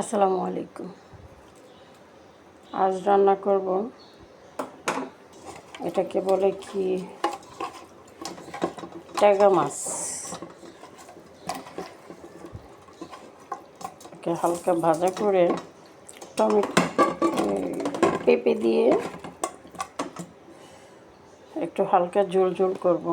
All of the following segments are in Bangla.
আসসালামু আলাইকুম। আজ রান্না করব। এটাকে বলে কি? ট্যাগা মাছ। হালকা ভাজা করে টমেটো পেঁপে দিয়ে একটু হালকা ঝোল ঝোল করব।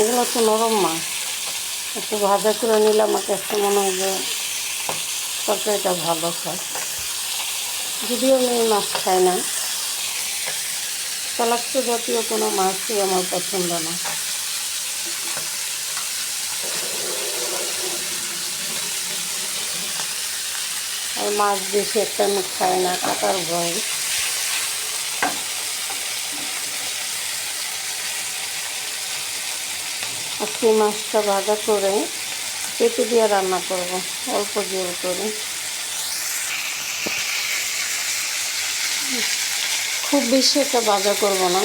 এগুলো তো নরম মাছ। একটু ভাজা করে নিলে আমাকে কাছে মনে হয় যে তরকারিটা ভালো খায় যদিও আমি মাছ খাই না। তেলাক্ত জাতীয় কোনো মাছই আমার পছন্দ না। আর মাছ বেশি একটা আমি খাই না, কাটার ভয়। আজকে মাছটা ভাজা করে পেঁপে দিয়ে রান্না করব, অল্প জোর করে। খুব বেশি একটা ভাজা করব না।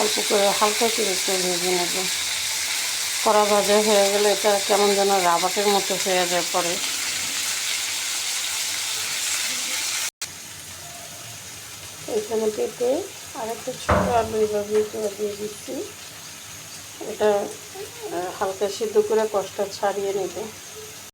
অল্প করে হালকা করে একটু ভেজে নেব। কড়া ভাজা হয়ে গেলে এটা কেমন যেন রাবাটের মতো হয়ে যায় পরে। এখানে পেঁপে আর একটা ছোটো আলু এভাবে দিয়ে দিচ্ছি। এটা হালকা সিদ্ধ করে কষ্ট ছাড়িয়ে নেবে।